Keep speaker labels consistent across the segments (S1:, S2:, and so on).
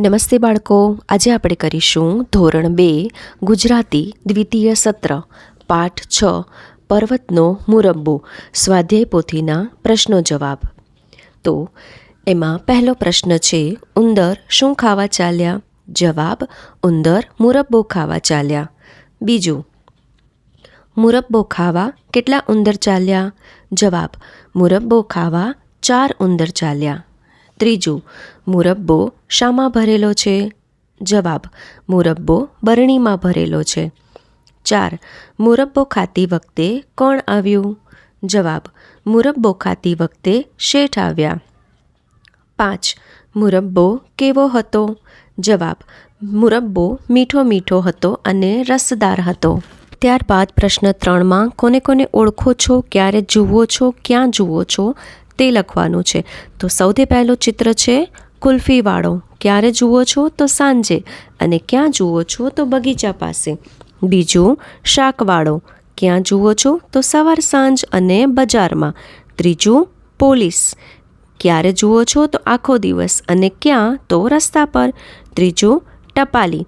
S1: નમસ્તે બાળકો. આજે આપણે કરીશું ધોરણ બે, ગુજરાતી દ્વિતીય સત્ર, પાઠ છ, પર્વતનો મુરબ્બો, સ્વાધ્યાય પોથીના પ્રશ્નો જવાબ. તો, એમાં પહેલો પ્રશ્ન છે, ઉંદર શું ખાવા ચાલ્યા? જવાબ, ઉંદર મુરબ્બો ખાવા ચાલ્યા. બીજું, મુરબ્બો ખાવા કેટલા ઉંદર ચાલ્યા? જવાબ, મુરબ્બો ખાવા ચાર ઉંદર ચાલ્યા. ત્રીજું, મુરબ્બો શામાં ભરેલો છે? જવાબ, મુરબ્બો બરણીમાં ભરેલો છે. ચાર, મુરબ્બો ખાતી વખતે કોણ આવ્યું? જવાબ, મુરબ્બો ખાતી વખતે શેઠ આવ્યા. પાંચ, મુરબ્બો કેવો હતો? જવાબ, મુરબ્બો મીઠો મીઠો હતો અને રસદાર હતો. ત્યારબાદ પ્રશ્ન ત્રણમાં, કોને કોને ઓળખો છો, ક્યારે જુઓ છો, ક્યાં જુઓ છો? તે લખવાનું છે. તો સૌથી પહેલું ચિત્ર છે, કુલ્ફીવાળો, ક્યારે જુઓ છો તો સાંજે અને ક્યાં જુઓ છો તો બગીચા પાસે. બીજું, શાકવાળો, ક્યાં જુઓ છો તો સવાર સાંજ અને બજારમાં. ત્રીજું, પોલીસ, ક્યારે જુઓ છો તો આખો દિવસ અને ક્યાં તો રસ્તા પર. ત્રીજું, ટપાલી,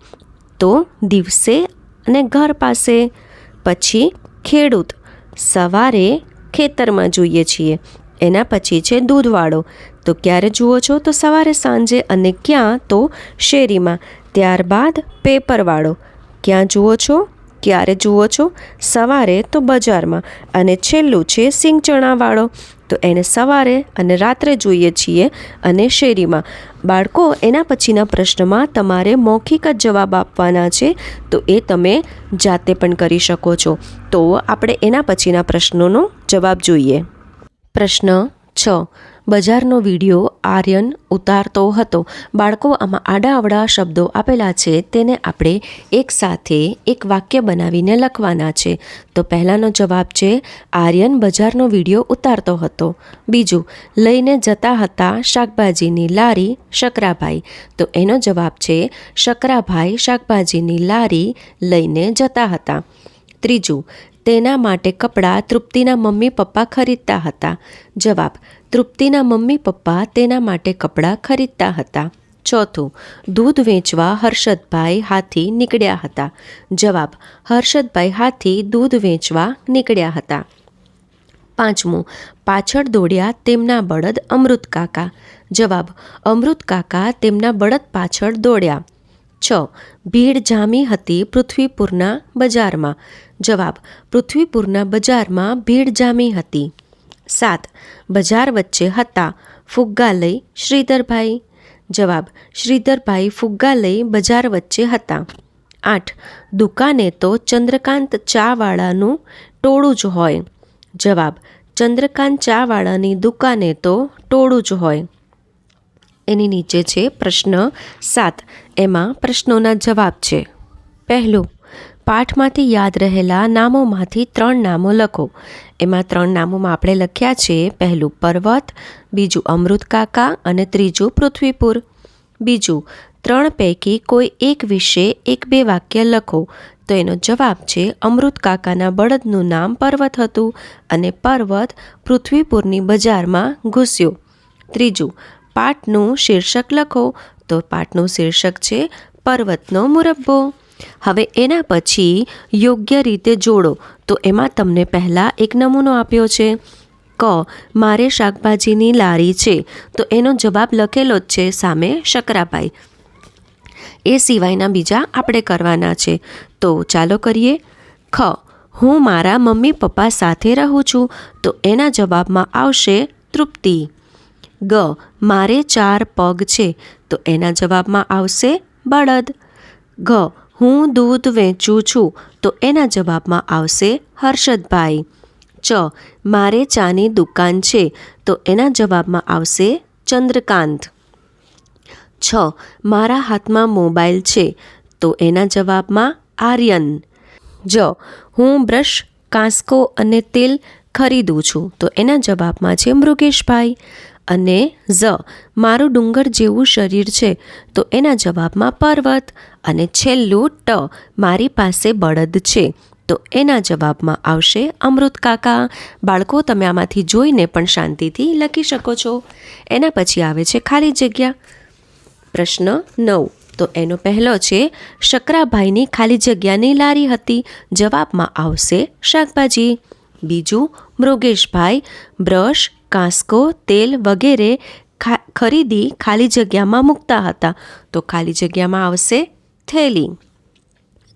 S1: તો દિવસે અને ઘર પાસે. પછી, ખેડૂત, સવારે ખેતરમાં જોઈએ છીએ. એના પછી છે દૂધવાળો. તો ક્યારે જુઓ છો? તો સવારે સાંજે અને ક્યાં? તો શેરીમાં. ત્યારબાદ પેપરવાળો. ક્યાં જુઓ છો? ક્યારે જુઓ છો? સવારે તો બજારમાં. અને છેલ્લું છે સિંગ ચણાવાળો તો એને સવારે અને રાત્રે જોઈએ છીએ અને શેરીમાં. બાળકો, એના પછીના પ્રશ્નમાં તમારે મૌખિક જ જવાબ આપવાના છે. તો એ તમે જાતે પણ કરી શકો છો. તો આપણે એના પછીના પ્રશ્નોનો જવાબ જોઈએ. પ્રશ્ન છ. બજારનો વીડિયો આર્યન ઉતારતો હતો. બાળકો આમાં આડાઅવડા શબ્દો આપેલા છે, તેને આપણે એક સાથે એક વાક્ય બનાવીને લખવાના છે. તો પહેલાંનો જવાબ છે, આર્યન બજારનો વીડિયો ઉતારતો હતો. બીજું, લઈને જતા હતા શાકભાજીની લારી શકરાભાઈ. તો એનો જવાબ છે, શકરાભાઈ શાકભાજીની લારી લઈને જતા હતા. ત્રીજું તેના માટે કપડાં તૃપ્તિના મમ્મી પપ્પા ખરીદતા હતા. જવાબ, તૃપ્તિના મમ્મી પપ્પા તેના માટે કપડાં ખરીદતા હતા. ચોથું, દૂધ વેચવા હર્ષદભાઈ હાથી નીકળ્યા હતા. જવાબ, હર્ષદભાઈ હાથી દૂધ વેચવા નીકળ્યા હતા. પાંચમું, પાછળ દોડ્યા તેમના બળદ અમૃત કાકા. જવાબ, અમૃત કાકા તેમના બળદ પાછળ દોડ્યા. છ, ભીડ જામી હતી પૃથ્વીપુરના બજારમાં. જવાબ, પૃથ્વીપુરના બજારમાં ભીડ જામી હતી. સાત, બજાર વચ્ચે હતા, ફુગ્ગા લઈ શ્રીધરભાઈ. જવાબ, શ્રીધરભાઈ ફુગ્ગા લઈ બજાર વચ્ચે હતા. આઠ, દુકાને તો ચંદ્રકાંત ચાવાળાનું ટોળું જ હોય. જવાબ, ચંદ્રકાંત ચાવાળાની દુકાને તો ટોળું જ હોય. એની નીચે છે પ્રશ્ન સાત. એમાં પ્રશ્નોના જવાબ છે. પહેલું પાઠમાંથી યાદ રહેલા નામોમાંથી ત્રણ નામો લખો. એમાં ત્રણ નામોમાં આપણે લખ્યા છે, પહેલું પર્વત, બીજું અમૃતકાકા અને ત્રીજું પૃથ્વીપુર. બીજું, ત્રણ પૈકી કોઈ એક વિશે એક બે વાક્ય લખો. તો એનો જવાબ છે અમૃતકાકાના બળદનું નામ પર્વત હતું અને પર્વત પૃથ્વીપુરની બજારમાં ઘૂસ્યો. ત્રીજું, પાઠનું શીર્ષક લખો. તો પાઠનું શીર્ષક છે, પર્વતનો મુરબ્બો. હવે એના પછી યોગ્ય રીતે જોડો. તો એમાં તમને પહેલાં એક નમૂનો આપ્યો છે. ક, મારે શાકભાજીની લારી છે. તો એનો જવાબ લખેલો જ છે સામે શકરાભાઈ એ સિવાયના બીજા આપણે કરવાના છે. તો ચાલો કરીએ. ખ, હું મારા મમ્મી પપ્પા સાથે રહું છું. તો એના જવાબમાં આવશે તૃપ્તિ. ગ, મારે ચાર પગ છે. તો એના જવાબમાં આવશે બળદ. ઘ હું દૂધ વેચું છું, તો એના જવાબમાં આવશે હર્ષદભાઈ. ચ. મારે ચાની દુકાન છે, તો એના જવાબમાં આવશે ચંદ્રકાંત. છ. મારા હાથમાં મોબાઈલ છે, તો એના જવાબમાં આર્યન. જ. હું બ્રશ, કાંસકો અને તેલ ખરીદું છું, તો એના જવાબમાં છે મૃગેશભાઈ. અને ઝ, મારું ડુંગર જેવું શરીર છે, તો એના જવાબમાં પર્વત. અને છેલ્લું ટ, મારી પાસે બળદ છે, તો એના જવાબમાં આવશે અમૃત કાકા. બાળકો, તમે આમાંથી જોઈને પણ શાંતિથી લખી શકો છો. એના પછી આવે છે ખાલી જગ્યા. પ્રશ્ન નવ, તો એનો પહેલો છે, શકરાભાઈની ખાલી જગ્યાની લારી હતી, જવાબમાં આવશે શાકભાજી. બીજું, મૃગેશભાઈ, બ્રશ કાંસકો, તેલ વગેરે ખરીદી ખાલી જગ્યામાં મૂકતા હતા. તો ખાલી જગ્યામાં આવશે થેલી.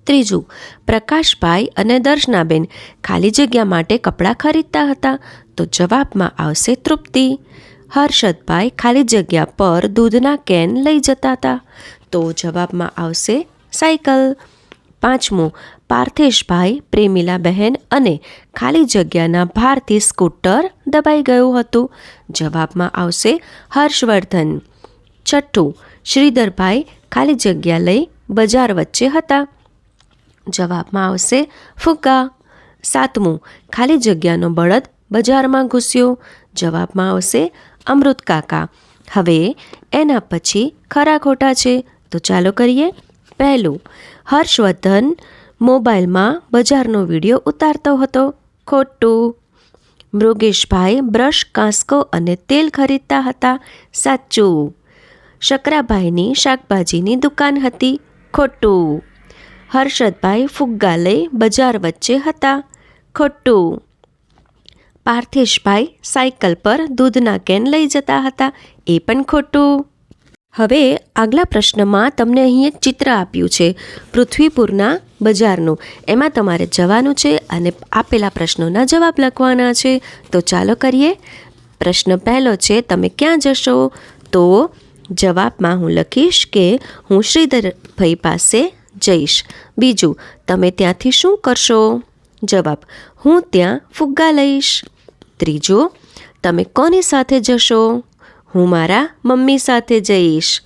S1: ત્રીજું, પ્રકાશભાઈ અને દર્શનાબેન ખાલી જગ્યા માટે કપડાં ખરીદતા હતા. તો જવાબમાં આવશે તૃપ્તિ. હર્ષદભાઈ ખાલી જગ્યા પર દૂધના કેન લઈ જતા હતા. તો જવાબમાં આવશે સાયકલ. પાંચમું પાર્થેશભાઈ પ્રેમીલા બહેન અને ખાલી જગ્યાના ભારથી સ્કૂટર દબાઈ ગયું હતું. જવાબમાં આવશે હર્ષવર્ધન. છઠ્ઠું, શ્રીધરભાઈ ખાલી જગ્યા લઈ બજાર વચ્ચે હતા. જવાબમાં આવશે ફુગ્ગા. સાતમું, ખાલી જગ્યાનો બળદ બજારમાં ઘૂસ્યો. જવાબમાં આવશે અમૃત કાકા. હવે એના પછી ખરા ખોટા છે. તો ચાલો કરીએ પહેલું. હર્ષવર્ધન મોબાઈલમાં બજારનો વીડિયો ઉતારતો હતો. ખોટું. મૃગેશભાઈ બ્રશ, કાંસકો અને તેલ ખરીદતા હતા. સાચું. શકરાભાઈની શાકભાજીની દુકાન હતી. ખોટું. હર્ષદભાઈ ફુગ્ગા લઈ બજાર વચ્ચે હતા. ખોટું. પાર્થેશભાઈ સાયકલ પર દૂધના કેન લઈ જતા હતા. એ પણ ખોટું. હવે આગલા પ્રશ્નમાં તમને અહીં એક ચિત્ર આપ્યું છે, પૃથ્વીપુરના બજારનું. એમાં તમારે જવાનું છે અને આપેલા પ્રશ્નોના જવાબ લખવાના છે. તો ચાલો કરીએ. પ્રશ્ન પહેલો છે, તમે ક્યાં જશો? તો જવાબમાં હું લખીશ કે હું શ્રીધરભાઈ પાસે જઈશ. બીજું, તમે ત્યાંથી શું કરશો? જવાબ, હું ત્યાં ફુગ્ગા લઈશ. ત્રીજો, તમે કોની સાથે જશો? હું મારા મમ્મી સાથે જઈશ.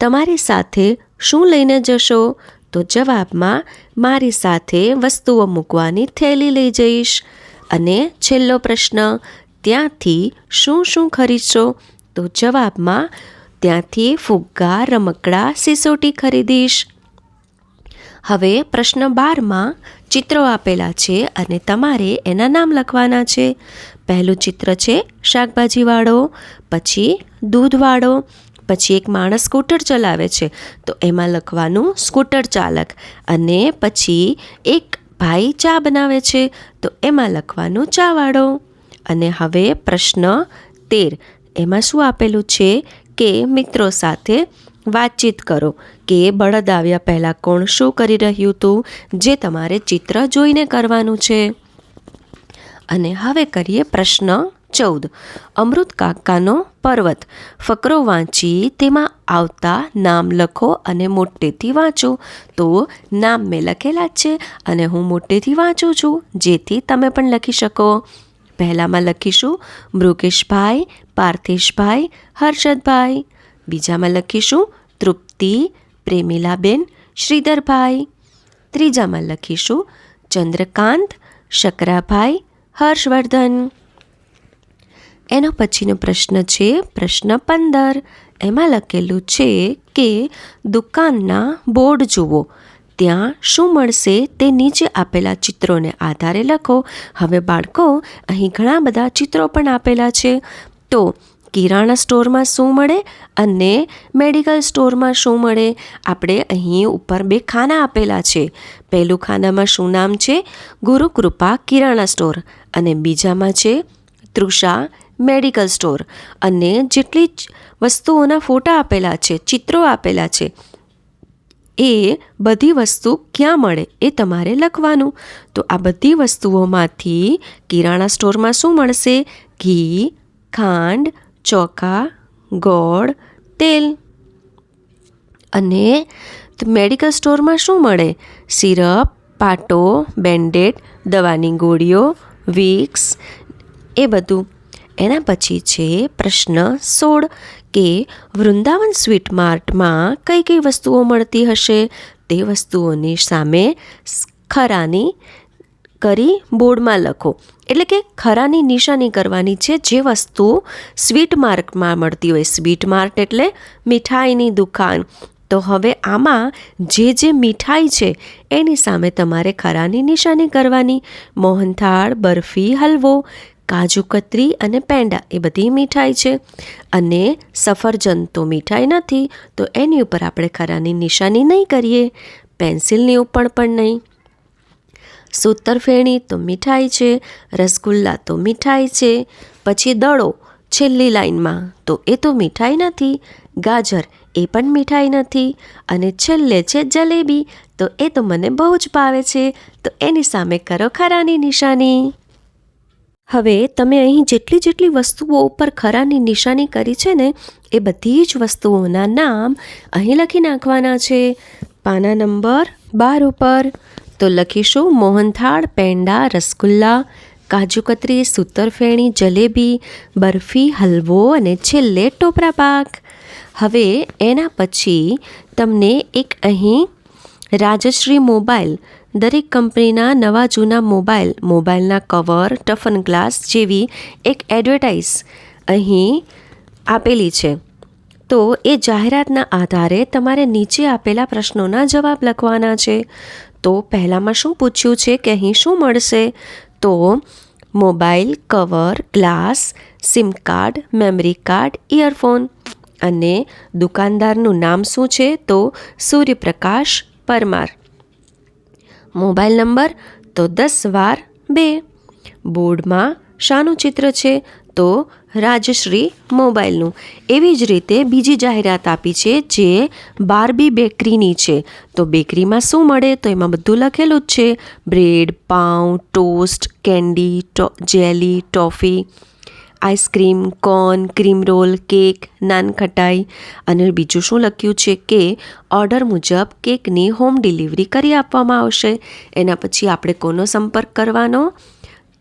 S1: તમારી સાથે શું લઈને જશો? તો જવાબમાં, મારી સાથે વસ્તુઓ મૂકવાની થેલી લઈ જઈશ. અને છેલ્લો પ્રશ્ન, ત્યાંથી શું શું ખરીદશો? તો જવાબમાં, ત્યાંથી ફુગ્ગા, રમકડા, સિસોટી ખરીદીશ. હવે પ્રશ્ન બારમાં ચિત્રો આપેલા છે અને તમારે એના નામ લખવાના છે. પહેલું ચિત્ર છે શાકભાજીવાળો, પછી દૂધવાળો, પછી એક માણસ સ્કૂટર ચલાવે છે. તો એમાં લખવાનું સ્કૂટર ચાલક અને પછી એક ભાઈ ચા બનાવે છે. તો એમાં લખવાનું ચાવાળો. અને હવે પ્રશ્ન તેર. એમાં શું આપેલું છે કે મિત્રો સાથે વાતચીત કરો કે બળદ આવ્યા પહેલાં કોણ શું કરી રહ્યું હતું જે તમારે ચિત્ર જોઈને કરવાનું છે? અને હવે કરીએ પ્રશ્ન ચૌદ. અમૃત કાકાનો પર્વત. ફકરો વાંચી તેમાં આવતા નામ લખો અને મોટેથી વાંચો. તો નામ મેં લખેલા જ છે અને હું મોટેથી વાંચું છું, જેથી તમે પણ લખી શકો. પહેલામાં લખીશું, મૃગેશભાઈ, પાર્થેશભાઈ, હર્ષદભાઈ. બીજામાં લખીશું તૃપ્તિ, પ્રેમીલાબેન, શ્રીધરભાઈ, ત્રીજામાં લખીશું, ચંદ્રકાંત, શકરાભાઈ, હર્ષવર્ધન. એનો પછીનો પ્રશ્ન છે, પ્રશ્ન પંદર. એમાં લખેલું છે કે, દુકાનના બોર્ડ જુઓ. ત્યાં શું મળશે તે નીચે આપેલા ચિત્રોને આધારે લખો. હવે બાળકો, અહીં ઘણા બધા ચિત્રો પણ આપેલા છે. તો કિરાણા સ્ટોરમાં શું મળે અને મેડિકલ સ્ટોરમાં શું મળે? આપણે અહીં ઉપર બે ખાના આપેલા છે. પહેલું ખાનામાં શું નામ છે? ગુરુકૃપા કિરાણા સ્ટોર. અને બીજામાં છે, તૃષા મેડિકલ સ્ટોર. અને જેટલી વસ્તુઓના ફોટા આપેલા છે, ચિત્રો આપેલા છે, એ બધી વસ્તુ ક્યાં મળે એ તમારે લખવાનું. તો આ બધી વસ્તુઓમાંથી કિરાણા સ્ટોરમાં શું મળશે? ઘી, ખાંડ ચોખા, ગોળ, તેલ. અને મેડિકલ સ્ટોરમાં શું મળે? સિરપ, પાટો બેન્ડેડ દવાની ગોળીઓ વિક્સ એ બધું. એના પછી છે પ્રશ્ન સોળ કે વૃંદાવન સ્વીટ માર્ટમાં કઈ કઈ વસ્તુઓ મળતી હશે? તે વસ્તુઓની સામે ખરાની કરી બોર્ડમાં લખો. એટલે કે ખરાની નિશાની કરવાની છે જે વસ્તુ સ્વીટ માર્ટમાં મળતી હોય. સ્વીટ માર્ટ એટલે મીઠાઈની દુકાન. તો હવે આમાં જે જે મીઠાઈ છે, એની સામે તમારે ખરાની નિશાની કરવાની. મોહનથાળ, બરફી, હલવો, કાજુ કતરી અને પેંડા એ બધી મીઠાઈ છે. અને સફરજન તો મીઠાઈ નથી, તો એની ઉપર આપણે ખરાની નિશાની નહીં કરીએ. પેન્સિલની ઉપર પણ નહીં. સૂતરફેણી તો મીઠાઈ છે, રસગુલ્લા તો મીઠાઈ છે, પછી દડો છેલ્લી લાઈનમાં તો એ તો મીઠાઈ નથી, ગાજર એ પણ મીઠાઈ નથી, અને છેલ્લે છે જલેબી. તો એ તો મને બહુ જ ભાવે છે, તો એની સામે કરો ખરાની નિશાની. હવે તમે અહીં જેટલી જેટલી વસ્તુઓ ઉપર ખરાની નિશાની કરી છે ને, એ બધી જ વસ્તુઓના નામ અહીં લખી નાખવાના છે. પાના નંબર બાર ઉપર તો લખીશું, મોહનથાળ, પેંડા, રસગુલ્લા કાજુકતરી સૂતરફેણી, જલેબી, બરફી, હલવો અને છેલ્લે ટોપરા પાક. હવે એના પછી તમને એક અહીં રાજશ્રી મોબાઈલ, દરેક કંપનીના નવા જૂના મોબાઈલ, મોબાઈલના કવર, ટફન ગ્લાસ જેવી એક એડવર્ટાઇઝ અહીં આપેલી છે. તો એ જાહેરાતના આધારે તમારે નીચે આપેલા પ્રશ્નોના જવાબ લખવાના છે. તો પહેલાંમાં શું પૂછ્યું છે કે અહીં શું મળશે? તો mobile, cover, glass, SIM card, memory card, earphone. અને દુકાનદારનું નામ શું છે? તો સૂર્યપ્રકાશ પરમાર. મોબાઈલ નંબર તો દસ વાર બે. બોર્ડમાં શાનું ચિત્ર છે? તો રાજશ્રી મોબાઈલનું. એવી જ રીતે બીજી જાહેરાત આપી છે જે બારબી બેકરીની છે. તો બેકરીમાં શું મળે તો એમાં બધું લખેલું જ છે. બ્રેડ, પાઉં, toast, candy jelly, toffee, ice cream, corn, cream roll, cake, nankhatai. અને બીજું શું લખ્યું છે કે ઓર્ડર મુજબ કેકની હોમ ડિલિવરી કરી આપવામાં આવશે. એના પછી આપણે કોનો સંપર્ક કરવાનો?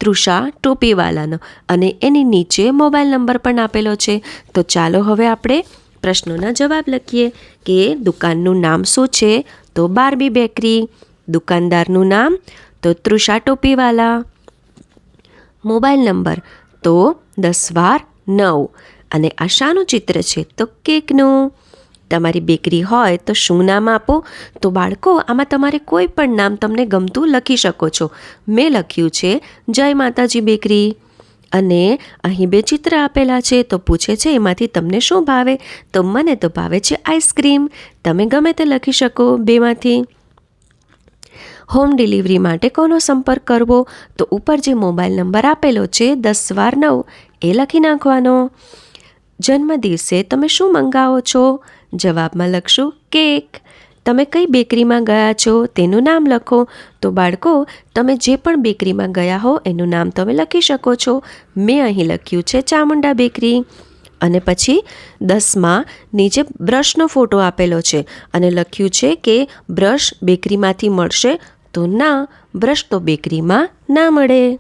S1: તૃષા ટોપીવાલાનો અને એની નીચે મોબાઈલ નંબર પણ આપેલો છે. તો ચાલો હવે આપણે પ્રશ્નોના જવાબ લખીએ કે દુકાનનું નામ શું છે? તો બારબી બેકરી. દુકાનદારનું નામ? તો તૃષા ટોપીવાલા. Mobile number? તો દસ વાર નવ. અને આ શાનું ચિત્ર છે તો કેકનું? તમારી બેકરી હોય તો શું નામ આપો? તો બાળકો, આમાં તમારે કોઈ પણ નામ તમને ગમતું લખી શકો છો. મેં લખ્યું છે, જય માતાજી બેકરી. અને અહીં બે ચિત્ર આપેલા છે, તો પૂછે છે, એમાંથી તમને શું ભાવે? તો મને તો ભાવે છે આઈસ્ક્રીમ. તમે ગમે તે લખી શકો બેમાંથી. હોમ ડિલિવરી માટે કોનો સંપર્ક કરવો? તો ઉપર જે મોબાઈલ નંબર આપેલો છે, દસ વાર નવ, એ લખી નાખવાનો. જન્મદિવસે તમે શું મંગાવો છો? જવાબમાં લખશું કેક. તમે કઈ બેકરીમાં ગયા છો તેનું નામ લખો. તો બાળકો, તમે જે પણ બેકરીમાં ગયા હો એનું નામ તમે લખી શકો છો. મેં અહીં લખ્યું છે ચામુંડા બેકરી. અને પછી દસમાં નીચે બ્રશનો ફોટો આપેલો છે અને લખ્યું છે કે બ્રશ બેકરીમાંથી મળશે તો ના, બ્રશ તો બેકરીમાં ના મળે.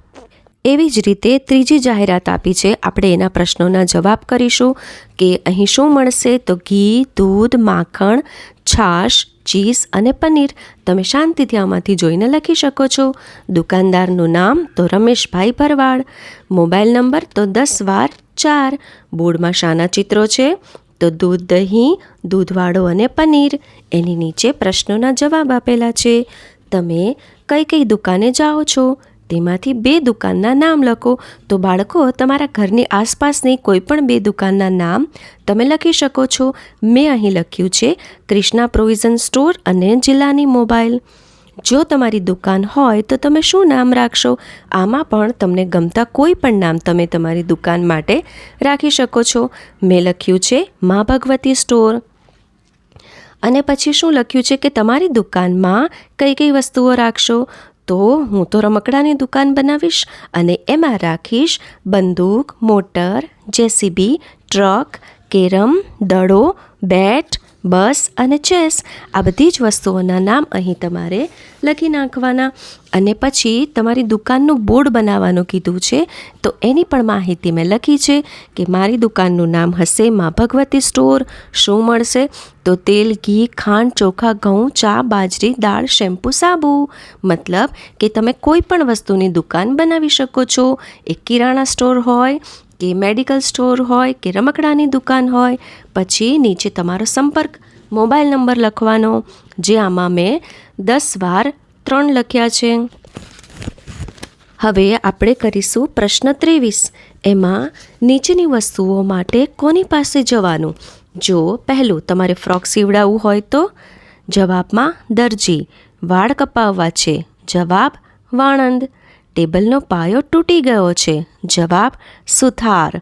S1: એવી જ રીતે ત્રીજી જાહેરાત આપી છે. આપણે એના પ્રશ્નોના જવાબ કરીશું કે અહીં શું મળશે? તો ઘી, દૂધ, માખણ, છાશ, ચીઝ અને પનીર. તમે શાંતિથી આમાંથી જોઈને લખી શકો છો. દુકાનદારનું નામ તો રમેશભાઈ ભરવાડ. મોબાઈલ નંબર તો દસ વાર ચાર. બોર્ડમાં શાના ચિત્રો છે. તો દૂધ, દહીં, દૂધવાળો અને પનીર. એની નીચે પ્રશ્નોના જવાબ આપેલા છે. તમે કઈ કઈ દુકાને જાઓ છો? તેમાંથી બે દુકાનના નામ લખો. તો બાળકો, તમારા ઘરની આસપાસની કોઈ પણ બે દુકાનના નામ તમે લખી શકો છો. મેં અહીં લખ્યું છે ક્રિષ્ના પ્રોવિઝન સ્ટોર અને જિલ્લાની મોબાઈલ. જો તમારી દુકાન હોય તો તમે શું નામ રાખશો? આમાં પણ તમને ગમતા કોઈ પણ નામ તમે તમારી દુકાન માટે રાખી શકો છો. મેં લખ્યું છે, મા ભગવતી સ્ટોર. અને પછી શું લખ્યું છે કે તમારી દુકાનમાં કઈ કઈ વસ્તુઓ રાખશો? તો હું તો રમકડાની દુકાન બનાવીશ અને એમાં રાખીશ બંદૂક, મોટર, જેસીબી, ટ્રક, કેરમ, દડો, બેટ બસ અને ચેસ, આ બધી જ વસ્તુઓના નામ અહીં તમારે લખી નાખવાના. અને પછી તમારી દુકાનનું બોર્ડ બનાવવાનું કીધું છે, તો એની પણ માહિતી મેં લખી છે કે મારી દુકાનનું નામ હશે મા ભગવતી સ્ટોર, શું મળશે? તો તેલ, ઘી, ખાંડ, ચોખા, ઘઉં, ચા, બાજરી, દાળ, શેમ્પૂ, સાબુ. મતલબ કે તમે કોઈ પણ વસ્તુની દુકાન બનાવી શકો છો. એક કિરાણા સ્ટોર હોય કે મેડિકલ સ્ટોર હોય કે રમકડાની દુકાન હોય, પછી નીચે તમારો સંપર્ક, મોબાઈલ નંબર લખવાનો, જે આમાં મેં દસ વાર ત્રણ લખ્યા છે. હવે આપણે કરીશું પ્રશ્ન ત્રેવીસ. એમાં નીચેની વસ્તુઓ માટે કોની પાસે જવાનું? જો પહેલું તમારે ફ્રોક સીવડાવવું હોય તો જવાબમાં દરજી. વાળ કપાવવા છે. જવાબ વાણંદ. ટેબલનો પાયો તૂટી ગયો છે. જવાબ, સુથાર.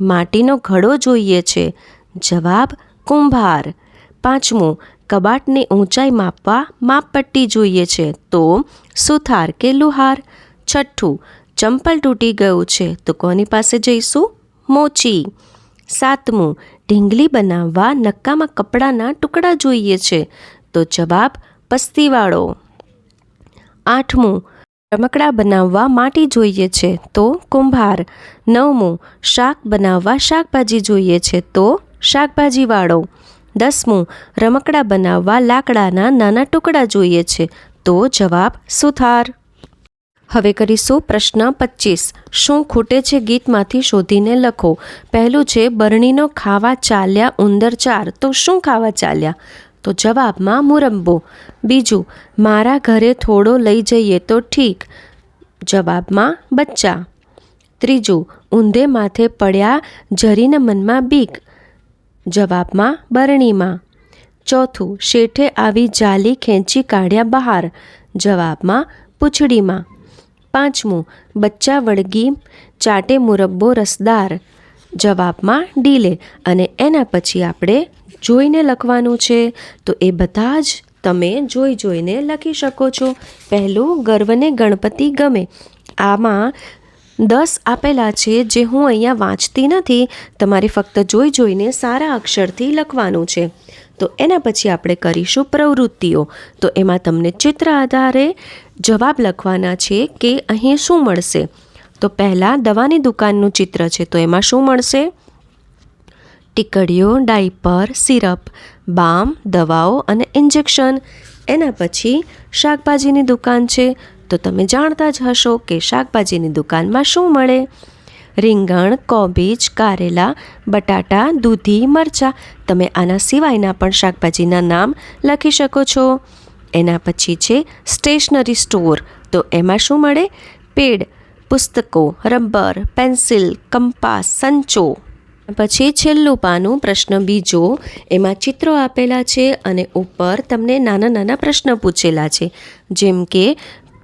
S1: માટીનો ઘડો જોઈએ છે. જવાબ, કુંભાર. પાંચમું, કબાટની ઊંચાઈ માપવા માપપટ્ટી જોઈએ છે. તો, સુથાર કે લુહાર? છઠ્ઠું, ચંપલ તૂટી ગયું છે. તો કોની પાસે જઈશું? મોચી. સાતમું, ઢીંગલી બનાવવા નક્કામાં કપડાના ટુકડા જોઈએ છે. તો જવાબ, પસ્તીવાળો. આઠમું રમકડા બનાવવા માટી જોઈએ છે, તો કુંભાર. નવમું, શાક બનાવવા શાકભાજી જોઈએ છે, તો શાકભાજીવાળો. દસમું, રમકડા બનાવવા લાકડાના નાના ટુકડા જોઈએ છે, તો જવાબ સુથાર. હવે કરીશું પ્રશ્ન પચીસ. શું ખૂટે છે ગીતમાંથી શોધીને લખો? પહેલું છે, બરણીનો ખાવા ચાલ્યા ઉંદર ચાર. તો શું ખાવા ચાલ્યા? તો જવાબમાં મુરબ્બો બીજું, મારા ઘરે થોડો લઈ જઈએ તો ઠીક. જવાબમાં, બચ્ચા. ત્રીજું, ઊંધે માથે પડ્યા જરીને મનમાં બીક. જવાબમાં, બરણીમાં. ચોથું, શેઠે આવી જાલી ખેંચી કાઢ્યા બહાર. જવાબમાં, પૂંછડીમાં. પાંચમું, બચ્ચા વળગી ચાટે મુરબ્બો રસદાર. જવાબમાં ડીલે અને એના પછી આપણે જોઈને લખવાનું છે. તો એ બધા જ તમે જોઈ જોઈને લખી શકો છો. પહેલું ગર્વને ગણપતિ ગમે. આમાં દસ આપેલા છે જે હું અહીંયા વાંચતી નથી. તમારે ફક્ત જોઈ જોઈને સારા અક્ષરથી લખવાનું છે. તો એના પછી આપણે કરીશું પ્રવૃત્તિઓ. તો એમાં તમને ચિત્ર આધારે જવાબ લખવાના છે કે અહીં શું મળશે. તો પહેલાં દવાની દુકાનનું ચિત્ર છે, તો એમાં શું મળશે? ટીકડીઓ, ડાયપર, સિરપ, બામ, દવાઓ અને ઇન્જેક્શન. એના પછી શાકભાજીની દુકાન છે, તો તમે જાણતા જ હશો કે શાકભાજીની દુકાનમાં શું મળે? રીંગણ, કોબીજ, કારેલા, બટાટા, દૂધી, મરચાં. તમે આના સિવાયના પણ શાકભાજીના નામ લખી શકો છો. એના પછી છે સ્ટેશનરી સ્ટોર, તો એમાં શું મળે? પેડ. પુસ્તકો, રબર, પેન્સિલ, કંપાસ, સંચો. પછી છેલ્લું પાનું પ્રશ્ન બીજો, એમાં ચિત્રો આપેલા છે અને ઉપર તમને નાના નાના પ્રશ્ન પૂછેલા છે. જેમ કે,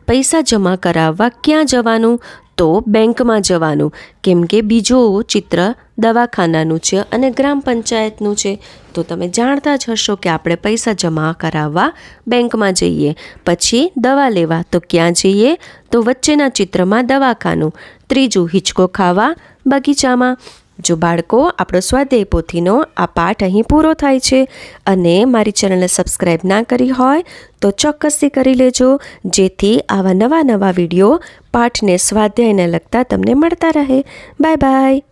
S1: પૈસા જમા કરાવવા ક્યાં જવાનું? તો બેંકમાં જવાનું. કેમ કે બીજો ચિત્ર દવાખાનાનું છે અને ગ્રામ પંચાયતનું છે. તો તમે જાણતા જ હશો કે આપણે પૈસા જમા કરાવવા બેંકમાં જઈએ. પછી દવા લેવા તો ક્યાં જઈએ? તો વચ્ચેના ચિત્રમાં દવાખાનું, ત્રીજું હિંચકો ખાવા બગીચામાં. જો બાળકો, આપણો સ્વાધ્યાય પોથીનો આ પાઠ અહીં પૂરો થાય છે અને મારી ચેનલને સબસ્ક્રાઈબ ના કરી હોય, તો ચોક્કસથી કરી લેજો. જેથી આવા નવા નવા વીડિયો પાઠને સ્વાધ્યાયને લગતા તમને મળતા રહે. Bye bye.